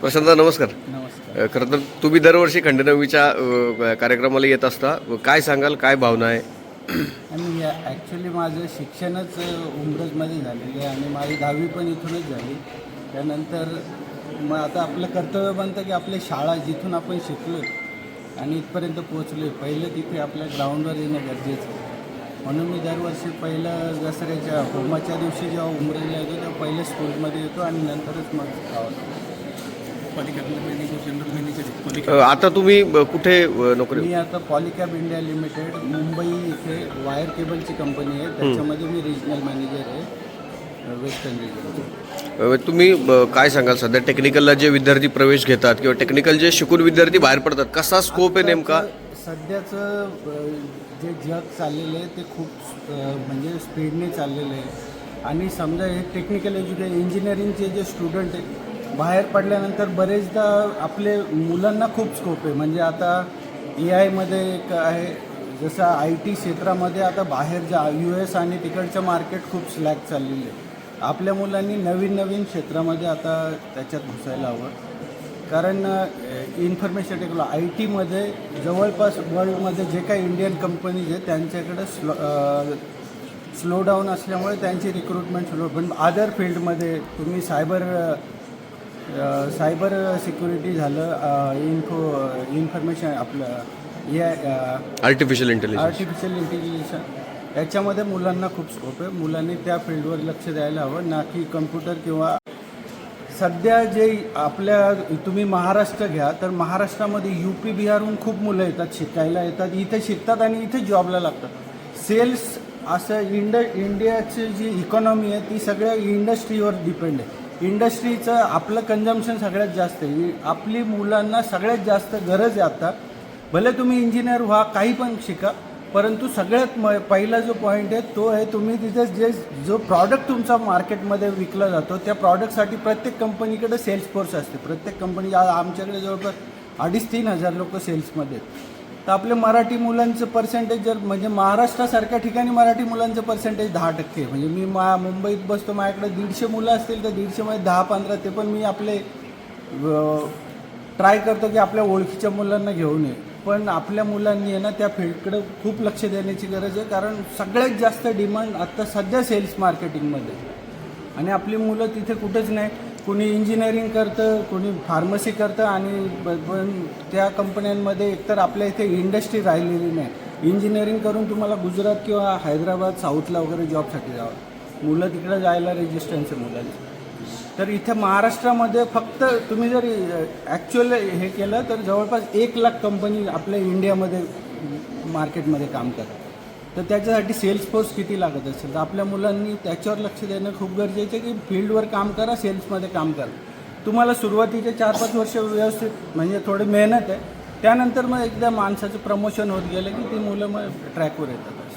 प्रशांत नमस्कार. नमस्कार. खरं तर तुम्ही दरवर्षी खंडेनवमीच्या अ, कार्यक्रमाला येत असता. काय सांगाल काय भावना आहे? आणि ॲक्च्युली माझं शिक्षणच उमरजमध्ये झालेलं आहे आणि माझी दहावी पण इथूनच झाली. त्यानंतर मग आता आपलं कर्तव्य बनतं की आपली शाळा जिथून आपण शिकलो आणि इथपर्यंत पोचलो पहिलं तिथे आपल्या ग्राउंडवर येणं गरजेचं आहे. म्हणून मी दरवर्षी पहिलं दसऱ्याच्या होमाच्या दिवशी जेव्हा उमरेला येतो तेव्हा पहिले स्कूलमध्ये येतो आणि नंतरच मग गावात अ, आता तुम्ही कुठे नोकरी मी आता पॉलिकॅब इंडिया लिमिटेड मुंबई इथे वायर केबलची कंपनी आहे. त्याच्यामध्ये मी रिजनल मॅनेजर आहे. वेस्टर्न रिजन तुम्ही काय सांगाल? सध्या टेक्निकलला जे विद्यार्थी प्रवेश घेतात किंवा टेक्निकल जे शिकून विद्यार्थी बाहेर पडतात कसा स्कोप आहे नेमका? सध्याचं जे जग चाललेलं आहे ते खूप म्हणजे स्पीडने चाललेलं आहे. आणि समजा हे टेक्निकल एज्युकेशन इंजिनिअरिंगचे जे स्टुडंट आहे बाहेर पडल्यानंतर बरेचदा आपले मुलांना खूप स्कोप आहे. म्हणजे आता ए आयमध्ये एक आहे जसं आय टी क्षेत्रामध्ये आता बाहेर जा यू एस आणि तिकडचं मार्केट खूप स्लॅक चाललेलं आहे. आपल्या मुलांनी नवीन नवीन क्षेत्रामध्ये आता त्याच्यात घुसायला हवं. कारण इन्फॉर्मेशन टेक्नॉलॉजी आय टीमध्ये जवळपास वर्ल्डमध्ये जे काही इंडियन कंपनीज आहेत त्यांच्याकडे स्लो स्लो डाऊन असल्यामुळे त्यांची रिक्रुटमेंट स्लो पण अदर फील्डमध्ये तुम्ही सायबर सायबर सिक्युरिटी झालं इन्फो इन्फॉर्मेशन आपलं I artificial intelligence artificial intelligence याच्यामध्ये मुलांना खूप स्कोप आहे. मुलांनी त्या फील्डवर लक्ष द्यायला हवं. ना की कम्प्युटर किंवा सध्या जे आपल्या तुम्ही महाराष्ट्र घ्या तर महाराष्ट्रामध्ये यू पी बिहारहून खूप मुलं येतात शिकायला येतात. इथे शिकतात आणि इथे जॉबला लागतात. सेल्स असं इंड इंडियाची जी इकॉनॉमी आहे ती सगळ्या इंडस्ट्रीवर डिपेंड आहे. इंडस्ट्रीचं आपलं कन्झम्पशन सगळ्यात जास्त आहे. आपली मुलांना सगळ्यात जास्त गरज आहे आता. भले तुम्ही इंजिनियर व्हा काही पण शिका परंतु सगळ्यात म पहिला जो पॉईंट आहे तो आहे तुम्ही तिथे जे जो प्रॉडक्ट तुमचा मार्केटमध्ये विकला जातो त्या प्रॉडक्टसाठी प्रत्येक कंपनीकडे सेल्स फोर्स असते. प्रत्येक कंपनी आमच्याकडे जवळपास अडीच तीन हजार लोक सेल्समध्ये आहेत. तर आपले मराठी मुलांचं पर्सेंटेज जर म्हणजे महाराष्ट्रासारख्या ठिकाणी मराठी मुलांचं पर्सेंटेज दहा टक्के. म्हणजे मी मा मुंबईत बसतो माझ्याकडे दीडशे मुलं असतील तर दीडशेमध्ये दहा पंधरा ते पण मी आपले ट्राय करतो की आपल्या ओळखीच्या मुलांना घेऊन ये. पण आपल्या मुलांनी आहे ना त्या फील्डकडे खूप लक्ष देण्याची गरज आहे. कारण सगळ्यात जास्त डिमांड आत्ता सध्या सेल्स मार्केटिंगमध्ये आणि आपली मुलं तिथे कुठेच नाही. कोणी इंजिनिअरिंग करतं कोणी फार्मसी करतं आणि ब- पण त्या कंपन्यांमध्ये एकतर आपल्या इथे इंडस्ट्री राहिलेली नाही. इंजिनिअरिंग करून तुम्हाला गुजरात किंवा हैदराबाद साऊथला वगैरे जॉबसाठी जावं मुलं तिकडे जायला रेजिस्टन्स आहे मुलांचं. तर इथे महाराष्ट्रामध्ये फक्त तुम्ही जर ॲक्च्युअल हे केलं तर जवळपास एक लाख कंपनी आपल्या इंडियामध्ये मार्केटमध्ये काम करतात. तर त्याच्यासाठी सेल्स फोर्स किती लागत असेल? तर आपल्या मुलांनी त्याच्यावर लक्ष देणं खूप गरजेचं आहे की फील्डवर काम करा सेल्समध्ये काम करा. तुम्हाला सुरुवातीचे चार पाच वर्ष व्यवस्थित म्हणजे थोडी मेहनत आहे. त्यानंतर मग एकदा माणसाचं प्रमोशन होत गेलं की ती मुलं मग ट्रॅकवर येतात.